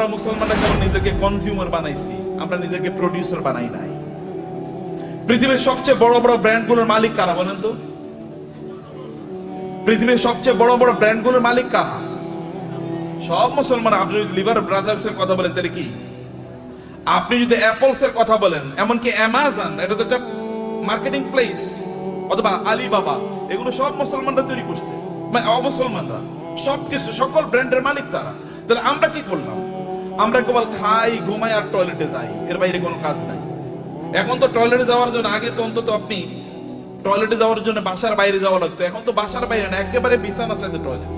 আমরা মুসলমানরা কেমন নিজেকে কনজিউমার বানাইছি, আমরা নিজেকে প্রডিউসার বানাই নাই। পৃথিবীর সবচেয়ে বড় বড় ব্র্যান্ডগুলোর মালিক কারা বলেন তো? পৃথিবীর সবচেয়ে বড় বড় ব্র্যান্ডগুলোর মালিক কারা? সব মুসলমান আপনি যদি লিভার ব্রাদার্স এর কথা বলেন, তাহলে কি? আপনি যদি অ্যাপলস এর কথা বলেন, এমনকি অ্যামাজন, এটা তো একটা মার্কেটিং প্লেস অথবা আলিবাবা, এগুলো সব মুসলমানরা তৈরি করছে। মানে অমুসলমানরা, সবকিছু, সকল ব্র্যান্ডের মালিক তারা। তাহলে আমরা কি করলাম? আমরা কেবল খাই, ঘুমাই আর টয়লেটে যাই। এর বাইরে কোনো কাজ নাই। এখন তো টয়লেটে যাওয়ার জন্য, আগে তো অন্তত আপনি টয়লেটে যাওয়ার জন্য বাসার বাইরে যাওয়া লাগতো। এখন তো বাসার বাইরে না, একেবারে বিছানার সাথে টয়লেট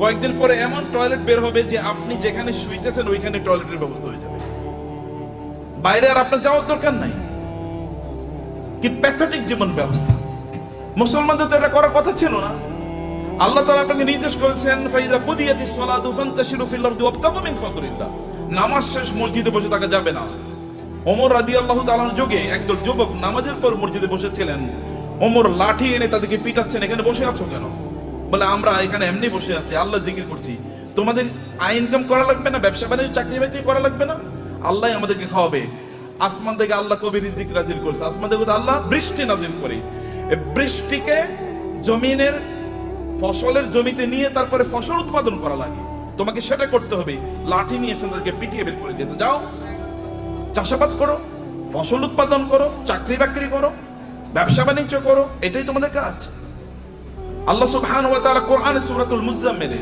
কয়েকদিন পরে এমন টয়লেট বের হবে যে আপনি যেখানে শুইতেছেন, ওইখানে টয়লেটের ব্যবস্থা হয়ে যাবে। বাইরে আর আপনার যাওয়ার দরকার নাই। কি প্যাথেটিক জীবন ব্যবস্থা। মুসলমানদের তো এটা করার কথা ছিল না। আল্লাহ তাআলা আপনাকে নির্দেশ করেছেন, ফাইজা কুদিয়াতি সালাতু ফান্তাশিরু ফিল আরদি ওয়াবতাগু মিন ফাদলিল্লাহ। নামাজ শেষ, মসজিদে বসে থাকা যাবে না। ওমর রাদিয়াল্লাহু তাআলার যুগে একদল যুবক নামাজের পর মসজিদে বসেছিলেন। ওমর লাঠি এনে তাদেরকে পিটাচ্ছেন, এখানে বসে আছো কেন? বলে, আমরা এখানে এমনি বসে আছি, আল্লাহ জিকির করছি। তোমাদের আয় ইনকাম করা লাগবে না, ব্যবসা বাণিজ্য, চাকরি বাকরি করা লাগবে না? আল্লাহ আমাদেরকে খাওয়াবে। আসমান থেকে আল্লাহ কবি রিজিক নাজিল করছে। আসমান থেকে আল্লাহ বৃষ্টি নাজিল করে। বৃষ্টিকে জমিনের ফসলের জমিতে নিয়ে তারপরে ফসল উৎপাদন করা লাগে। তোমাকে সেটা করতে হবে। লাঠি নিয়ে এসে তাদেরকে পিটিয়ে বের করে দিয়েছে। যাও, চাষাবাদ করো, ফসল উৎপাদন করো, চাকরি বাকরি করো, ব্যবসা বাণিজ্য করো, এটাই তোমাদের কাজ। আল্লাহ সুবহান ওয়া তাআলা কোরআনে সূরাতুল মুজাম্মিলে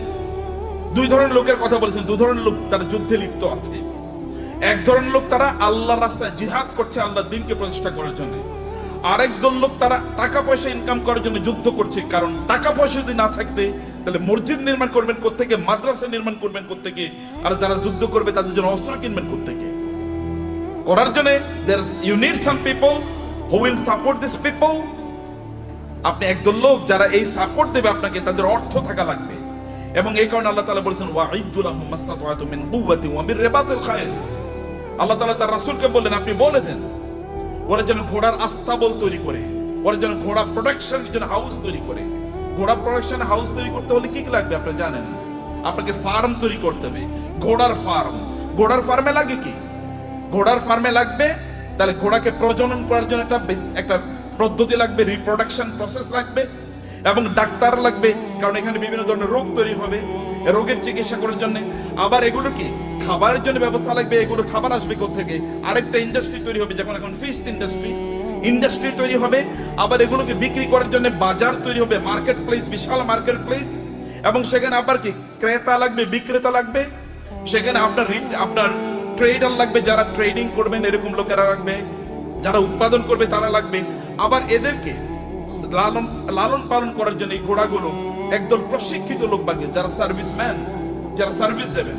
দুই ধরনের লোকের কথা বলেছেন। দুই ধরনের লোক তারা যুদ্ধে লিপ্ত আছে। এক ধরনের লোক তারা আল্লাহর রাস্তায় জিহাদ করছে আল্লাহর দিনকে প্রতিষ্ঠা করার জন্য। আরেক দল লোক তারা টাকা পয়সা ইনকাম করার জন্য যুদ্ধ করছে। কারণ টাকা পয়সা যদি না থাকতে, তাহলে মসজিদ নির্মাণ করবেন কোত্থেকে, মাদ্রাসা নির্মাণ করবেন কোত্থেকে, আর যারা যুদ্ধ করবে তাদের জন্য অস্ত্র কিনবেন কোত্থেকে। করার জন্য দের you need some people who will support this people আপনি একদল লোক যারা এই সাপোর্ট দেবে আপনাকে, তাদের অর্থ থাকা লাগবে। এবং এই কারণে আল্লাহ তাআলা বলেছেন ওয়াইদুল লাহুম মাসতাতাতু মিন কুওয়াতি ওয়া মির রিবাতিল খায়র। আল্লাহ তাআলা তার রাসূলকে বললেন, আপনি বলে দেন ওরা যেন ঘোড়ার আস্তাবল তৈরি করে, ওরা যেন ঘোড়া প্রোডাকশন যেন হাউস তৈরি করে। ঘোড়া প্রোডাকশন হাউস তৈরি করতে হলে কি লাগবে আপনি জানেন? আপনাকে ফার্ম তৈরি করতে হবে, ঘোড়ার ফার্ম ঘোড়ার ফার্মে লাগে কি? ঘোড়ার ফার্মে লাগবে, তাহলে ঘোড়াকে প্রজনন করার জন্য একটা একটা পদ্ধতি লাগবে রিপ্রোডাকশন প্রসেস লাগবে, এবং ডাক্তার লাগবে, কারণ এখানে বিভিন্ন ধরনের রোগ তৈরি হবে। রোগের চিকিৎসা করার জন্য। আবার এগুলো কি? খাবারের জন্য ব্যবস্থা লাগবে এগুলো খাবার আসবে থেকে আরেকটা ইন্ডাস্ট্রি তৈরি হবে, যেমন এখন ফিস্ট ইন্ডাস্ট্রি ইন্ডাস্ট্রি তৈরি হবে, আবার এগুলোকে বিক্রি করার জন্য বাজার তৈরি হবে মার্কেট প্লেস বিশাল মার্কেট প্লেস এবং সেখানে আবার কি? ক্রেতা লাগবে, বিক্রেতা লাগবে। সেখানে আপনার আপনার ট্রেডার লাগবে, যারা ট্রেডিং করবেন, এরকম লোকেরা লাগবে। যারা উৎপাদন করবে, তারা লাগবে। আবার এদেরকে লালন লালন পালন করার জন্য এই ঘোড়াগুলো একদল প্রশিক্ষিত লোক লাগবে যারা সার্ভিসম্যান যারা সার্ভিস দেবেন।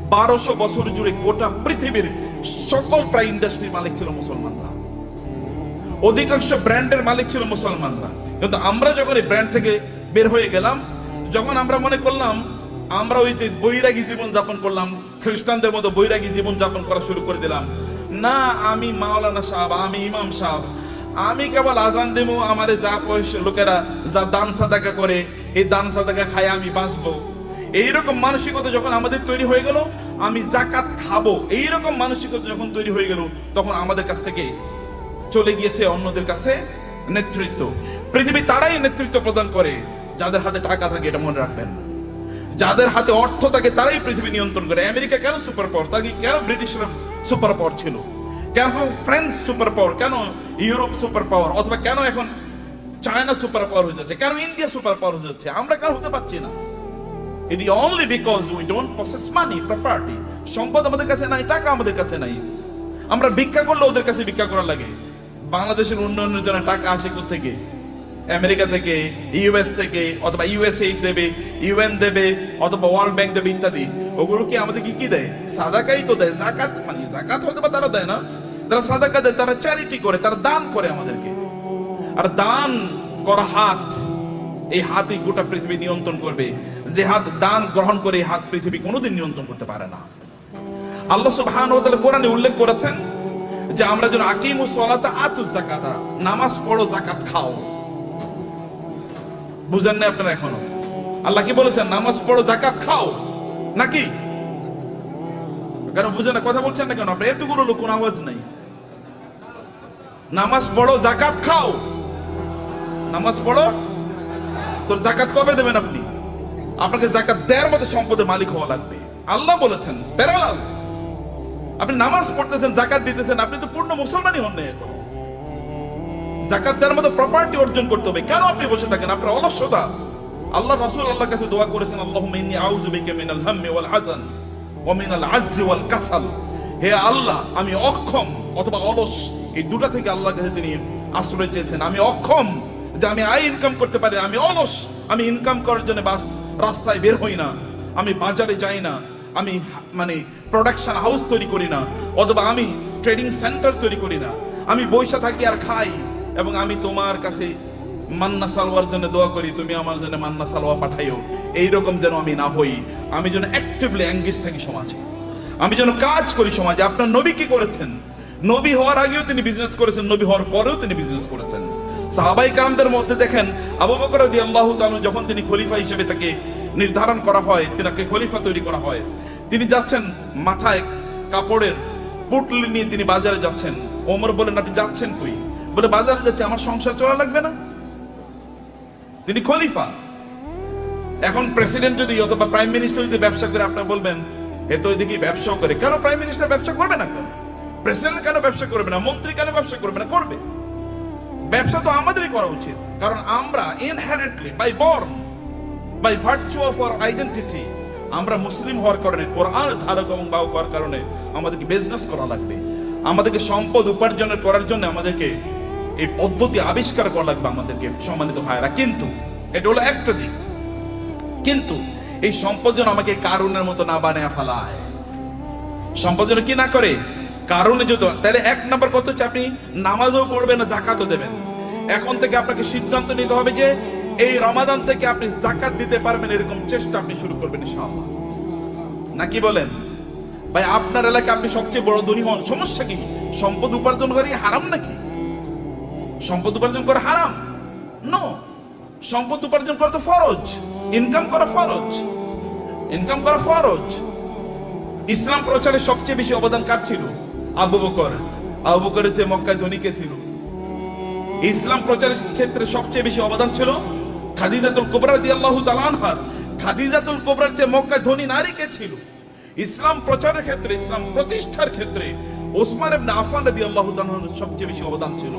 বারোশো বছর জুড়ে গোটা পৃথিবীর সকল প্রায় ইন্ডাস্ট্রির মালিক ছিল মুসলমানরা। অধিকাংশ ব্র্যান্ডের মালিক ছিল মুসলমানরা। কিন্তু আমরা যখন এই ব্র্যান্ড থেকে বের হয়ে গেলাম, যখন আমরা মনে করলাম, আমরা ওই যে বৈরাগী জীবন যাপন করলাম, খ্রিস্টানদের মতো বৈরাগী জীবন যাপন করা শুরু করে দিলাম, না, আমি মাওলানা সাহেব, আমি ইমাম সাহেব, আমি কেবল আজান দেবো, আমারে যা পয়সা লোকেরা যা দান সাদাকা করে, এই দান সাদাকা খায় আমি বাঁচবো। এইরকম মানসিকতা যখন আমাদের তৈরি হয়ে গেল, আমি জাকাত খাব। এইরকম মানসিকতা যখন তৈরি হয়ে গেল, তখন আমাদের কাছ থেকে চলে গিয়েছে অন্যদের কাছে নেতৃত্ব। পৃথিবী তারাই নেতৃত্ব প্রদান করে, যাদের হাতে টাকা থাকে এটা মনে রাখবেন। যাদের হাতে অর্থ থাকে তারাই পৃথিবী নিয়ন্ত্রণ করে। আমেরিকা কেন সুপার পাওয়ার? তাকে কেন ব্রিটিশরা সুপার পাওয়ার ছিল? কেন ফ্রান্স সুপার পাওয়ার? কেন ইউরোপ সুপার পাওয়ার? অথবা কেন এখন চায়না সুপার পাওয়ার হয়ে যাচ্ছে? কেন ইন্ডিয়া সুপার পাওয়ার হয়ে যাচ্ছে? আমরা কেন হতে পারছি না। এটি only because we don't process money property সম্পদ আমাদের কাছে নাই, টাকা আমাদের কাছে নাই। আমরা ভিক্ষা করলে ওদের কাছে ভিক্ষা করা লাগে। বাংলাদেশের উন্নয়নের জন্য টাকা আসে থেকে আমেরিকা থেকে ইউএস থেকে, অথবা ইউএসএ দেবে ইউএন দেবে, অথবা ওয়ার্ল্ড ব্যাংক দেবে ইত্যাদি। ওগুলো কি আমাদের কি কি দেয়? সাদাকাই তো দেয়, জাকাত মানে জাকাত হয়তো বা তারা দেয় না। তারা সাদাকা দেয়, তারা চ্যারিটি করে, তারা দান করে আমাদেরকে। আর দান করা হাত, এই হাতই গোটা পৃথিবী নিয়ন্ত্রণ করবে। যে হাত দান গ্রহণ করে হাত পৃথিবী কোনোদিন নিয়ন্ত্রণ করতে পারে না। আল্লাহ সুবহানাহু ওয়া তাআলা কোরআনে উল্লেখ করেছেন যে, আমরা যেন আকিমুস সালাতা, আতুজ যাকাতা, নামাজ পড়ো, যাকাত খাও। বুঝেন না আপনারা এখনও? আল্লাহ কি বলেছেন? নামাজ পড়ো, যাকাত খাও। নাকি? কেন বুঝেন না, কথা বলছেন না কেন? আপনার এতগুলো লোক, কোনো আওয়াজ নাই। নামাজ পড়ো জাকাত খাও। নামাজ পড়ো? তোর জাকাত কবে দেবেন আপনি? আপনাকে জাকাত দেওয়ার মতো সম্পদের মালিক হওয়া লাগবে। আল্লাহ বলেছেন বেরালাল আপনি নামাজ পড়তেছেন জাকাত দিতেছেন, আপনি তো পূর্ণ মুসলমানই হন না এখন। জাকাত দেওয়ার মতো প্রপার্টি অর্জন করতে হবে। কেন আপনি বসে থাকেন? আপনার অলস্যতা আল্লাহ রাসূল আল্লাহর কাছে দোয়া করেছেন, আল্লাহুম্মা ইন্নী আউযু বিকা মিনাল হাম্মি ওয়াল হাযান ওয়া মিনাল আজজি ওয়াল কাসাল। হে আল্লাহ, আমি অক্ষম অথবা অলস। এই দুটা থেকে আল্লাহর কাছে তিনি আশ্রয় চেয়েছেন। আমি অক্ষম যে আমি আয় ইনকাম করতে পারি, আমি অলস। আমি ইনকাম করার জন্য বাস রাস্তায় বের হই না, আমি বাজারে যাই না, আমি মানে প্রোডাকশন হাউস তৈরি করি না, অথবা আমি ট্রেডিং সেন্টার তৈরি করি না, আমি বৈশা থাকি আর খাই, এবং আমি তোমার কাছে মান্না সালোয়ার জন্য দোয়া করি, তুমি আমার জন্য মান্না সালোয়া পাঠাইও, এইরকম যেন আমি না হই, আমি যেন অ্যাক্টিভলি এঙ্গেজ থাকি সমাজে, আমি যেন কাজ করি সমাজে। আপনার নবী কি করেছেন? নবী হওয়ার আগেও তিনি বিজনেস করেছেন, নবী হওয়ার পরেও তিনি বিজনেস করেছেন। সাহাবাই কারামদের মধ্যে দেখেন আবু বকর রাদিয়াল্লাহু তাআলা যখন তিনি খলিফা হিসেবে তাকে নির্ধারণ করা হয়, তিনাকে খলিফা তৈরি করা হয়, তিনি যাচ্ছেন মাথায় কাপড়ের পুটলি নিয়ে তিনি বাজারে যাচ্ছেন। ওমর বলেন আপনি যাচ্ছেন কই? বলে, বাজারে যাচ্ছে, আমার সংসার চলা লাগবে না। তিনি খলিফা। এখন প্রেসিডেন্ট যদি অথবা প্রাইম মিনিস্টার যদি ব্যবসা করে আপনার বলবেন, এ তো এদিকে ব্যবসা করে। কেন প্রাইম মিনিস্টার ব্যবসা করবে না কেন? প্রেসিডেন্ট কেন ব্যবসা করবে না? মন্ত্রী কেন ব্যবসা করবে না? করবে। ব্যবসা তো আমাদেরই করা উচিত। কারণ আমরা inherently by born by virtue of our identity আমরা মুসলিম হওয়ার কারণে, কোরআন ধারক এবং বাহক হওয়ার কারণে আমাদেরকে বিজনেস করা লাগবে। আমাদেরকে সম্পদ উপার্জনের করার জন্য আমাদেরকে এই পদ্ধতি আবিষ্কার করা লাগবে আমাদেরকে, সম্মানিত ভাইরা কিন্তু, এটা হলো একটা দিক। কিন্তু, এই সম্পদ যেন আমাকে কারণের মতো না বানিয়ে ফেলায়। সম্পদ যেন কি না করে? কারণে যদি তাহলে এক নম্বর কত হচ্ছে আপনি নামাজও পড়বেন জাকাতও দেবেন। এখন থেকে আপনাকে সিদ্ধান্ত নিতে হবে যে এই রমাদান থেকে আপনি জাকাত দিতে পারবেন এরকম চেষ্টা আপনি শুরু করবেন ইনশাআল্লাহ। নাকি বলেন? ভাই, আপনার এলাকায় আপনি সবচেয়ে বড় ধনী হন, সমস্যা কি? সম্পদ উপার্জন করা হারাম নাকি? সম্পদ উপার্জন করা হারাম? নো সম্পদ উপার্জন করা তো ফরজ। ইনকাম করা ফরজ। ইনকাম করা ফরজ। ইসলাম প্রচারে সবচেয়ে বেশি অবদান কার ছিল? আবু বকর। আবু বকরের যে মক্কায় ধনী কে ছিল? ইসলাম প্রচারের ক্ষেত্রে সবচেয়ে বেশি অবদান ছিল খাদিজাতুল কোবরা রাদিয়াল্লাহু তাআলা আনহার। খাদিজাতুল কোবরার যে মক্কায় ধনী নারী কে ছিল? ইসলাম প্রচারের ক্ষেত্রে, ইসলাম প্রতিষ্ঠার ক্ষেত্রে ওসমান ইবনে আফফান রাদিয়াল্লাহু তাআলার সবচেয়ে বেশি অবদান ছিল।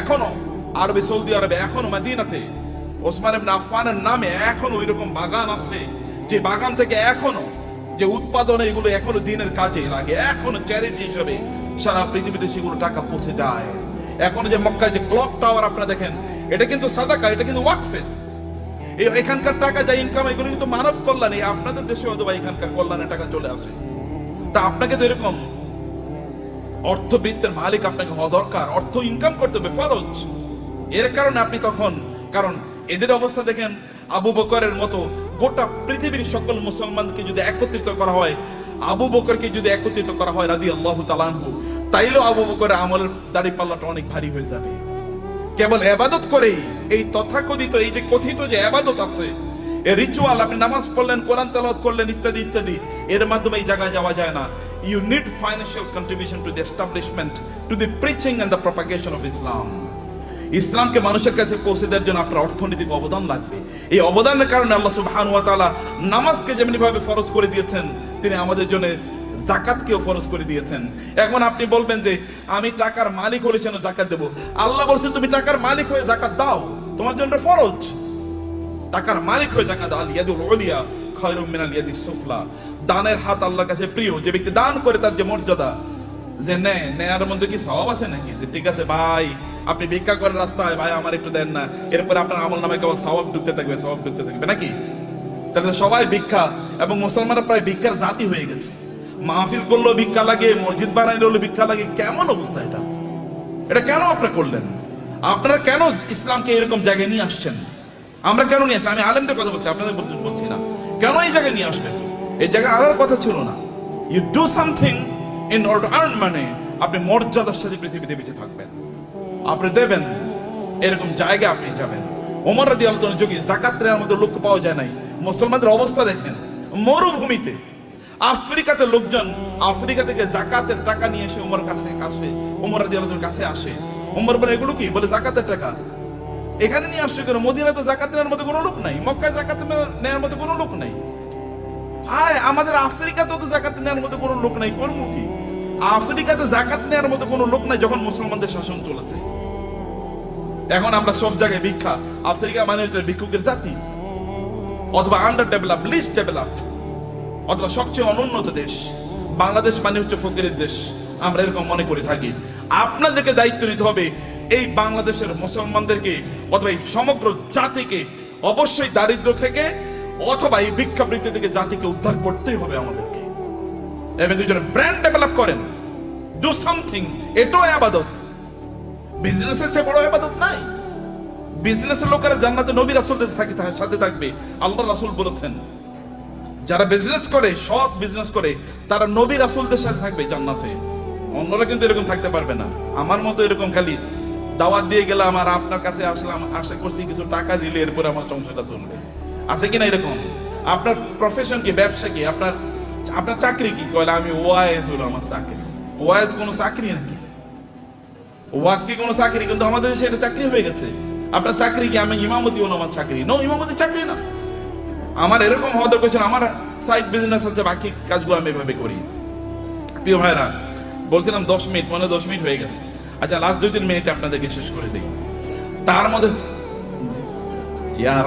এখনও আরবে, সৌদি আরবে, এখনও মদিনাতে ওসমান ইবনে আফফানের নামে এখনও ওইরকম বাগান আছে যে বাগান থেকে এখনও যে উৎপাদন এগুলো এখনও দিনের কাজে লাগে। এখনও চ্যারিটি হিসেবে সারা পৃথিবীতে সেগুলো টাকা পৌঁছে যায়। এখন যে মক্কায় যে ক্লক টাওয়ার আপনারা দেখেন, এটা কিন্তু সাদাকা, এটা কিন্তু ওয়াকফের। এই এখানকার টাকা যা ইনকাম এগুলো কিন্তু মানব কল্যাণ এই আপনাদের দেশে হয়তো বা এখানকার কল্যাণের টাকা চলে আসে। তা আপনাকে তো এরকম অর্থবৃত্তের মালিক আপনাকে হওয়া দরকার, অর্থ ইনকাম করতে হবে, ফরজ। এর কারণে আপনি তখন, কারণ এদের অবস্থা দেখেন, আবু বকরের মতো গোটা পৃথিবীর সকল মুসলমানকে যদি একত্রিত করা হয়, আবু বকরকে যদি একত্রিত করা হয় রাদি আল্লাহ তালানহু তাইলেও আবু বকরের আমলের দাড়ি পাল্লাটা অনেক ভারী হয়ে যাবে। কেবল এবাদত করেই এই তথাকথিত, এই যে কথিত যে এবাদত আছে, এই রিচুয়াল আপনি নামাজ পড়লেন, কোরআন তেলাওয়াত করলেন, ইত্যাদি ইত্যাদি, এর মাধ্যমে এই জায়গায় যাওয়া যায় না। You need financial contribution to the establishment to the preaching and the propagation of Islam ইসলামকে মানুষের কাছে পৌঁছে দেওয়ার জন্য আপনার অর্থনৈতিক অবদান লাগবে। এই অবদানের কারণে আল্লাহ সুবহানাহু ওয়া তাআলা নামাজকে যেমনি ভাবে ফরজ করে দিয়েছেন, তিনি আমাদের জন্য জাকাতকেও ফরজ করে দিয়েছেন। এখন আপনি বলবেন যে, আমি টাকার মালিক হলে যেন জাকাত দেবো? আল্লাহ বলছেন তুমি টাকার মালিক হয়ে জাকাত দাও। তোমার জন্য ফরজ। টাকার মালিক হয়ে জাকাত আল ইয়াদুল উলিয়া, খায়রুম মিনাল ইয়াদিস সুফলা। দানের হাত আল্লাহর কাছে প্রিয়। যে ব্যক্তি দান করে তার যে মর্যাদা, যে নেয়, নেয়ার মধ্যে কি সওয়াব আছে নাকি? যে, ঠিক আছে ভাই, আপনি ভিক্ষা করেন রাস্তায়, ভাই, আমার একটু দেন না। এরপরে আপনার আমল নামে কেবল সবাব ঢুকতে থাকবে সবাব ঢুকতে থাকবে। নাকি? তাহলে সবাই ভিক্ষা, এবং মুসলমানরা প্রায় ভিক্ষার জাতি হয়ে গেছে। মাহফিল করলেও ভিক্ষা লাগে, মসজিদ বানাইলে হলো ভিক্ষা লাগে, কেমন অবস্থা এটা? এটা কেন আপনারা করলেন? আপনারা কেন ইসলামকে এরকম জায়গায় নিয়ে আসছেন? আমরা কেন নিয়ে আসছি? আমি আলেমদের কথা বলছি, আপনাদের বলছি না। কেন এই জায়গায় নিয়ে আসবেন? এই জায়গায় আনার কথা ছিল না। You do something in order earn মানে আপনি মর্যাদার সাথে পৃথিবীতে বেঁচে থাকবেন। আপনি দেবেন, এরকম জায়গায় আপনি যাবেন। ওমর রাদি আলোচনা যোগী জাকাত নেওয়ার মতো লোক পাওয়া যায় নাই। মুসলমানদের অবস্থা দেখেন, মরুভূমিতে। আফ্রিকাতে লোকজন, আফ্রিকা থেকে জাকাতের টাকা নিয়ে এসে উমর কাছে আসে। রাদি আলোচনার কাছে আসে। উমর বলে, এগুলো কি? বলে, জাকাতের টাকা। এখানে নিয়ে আসছে কেন? মদিনা তো জাকাত নেওয়ার মতো কোনো লোক নাই। মক্কায় জাকাত নেওয়ার মতো কোনো লোক নাই। আয় আমাদের আফ্রিকাতে তো জাকাত নেওয়ার মতো কোনো লোক নাই। করব কি? আফ্রিকাতে জাকাত নেওয়ার মতো কোনো লোক নাই যখন মুসলমানদের শাসন চলেছে। এখন আমরা সব জায়গায় ভিক্ষা। আফ্রিকা মানে ভিক্ষুকের জাতি। অথবা আন্ডার ডেভেলপ লিস্ট ডেভেলপ অথবা সবচেয়ে অনুন্নত দেশ, বাংলাদেশ মানে হচ্ছে ফকিরের দেশ। আমরা এরকম মনে করে থাকি। আপনাদেরকে দায়িত্ব নিতে হবে এই বাংলাদেশের মুসলমানদেরকে অথবা এই সমগ্র জাতিকে অবশ্যই দারিদ্র থেকে অথবা এই ভিক্ষাবৃত্তি থেকে জাতিকে উদ্ধার করতেই হবে আমাদেরকে। এবং দুজন ব্র্যান্ড ডেভেলপ করেন। ডু সামথিং এটাও আবাদত। বিজনেসের চেয়ে বড় আবাদত নাই। বিজনেসের লোকেরা জান্নাতে নবী রাসূলদের সাথে থাকবে। আল্লাহ রাসূল বলেছেন যারা বিজনেস করে, সব বিজনেস করে, তারা নবী রাসূলদের সাথে থাকবে জান্নাতে। অন্যরা কিন্তু এরকম থাকতে পারবে না। আমার মতো এরকম খালি দাওয়াত দিয়ে গেলাম আর আপনার কাছে আসলাম, আশা করছি কিছু টাকা দিলে এরপর আমার সংসারটা চলবে। আছে কিনা এরকম? আপনার প্রফেশন কি, ব্যবসা কি? আপনার আপনার চাকরি কি? কয়লা, আমি ওয়াইজ হলো আমার চাকরি। ওয়াইজ কোনো চাকরি নাকি? ওয়াজ কি কোনো চাকরি? কিন্তু আমাদের দেশে এটা চাকরি হয়ে গেছে। আপনার চাকরি কি? আমি ইমামতি হলো আমার চাকরি। নো ইমামতি চাকরি না। আমার এরকম হওয়া দরকার ছিল, আমার সাইড বিজনেস আছে বাকি কাজগুলো আমি এভাবে করি। প্রিয় ভাইরা বলছিলাম দশ মিনিট মনে দশ মিনিট হয়ে গেছে। আচ্ছা লাস্ট দুই তিন মিনিট আপনাদেরকে শেষ করে দিই। তার মধ্যে ইয়ার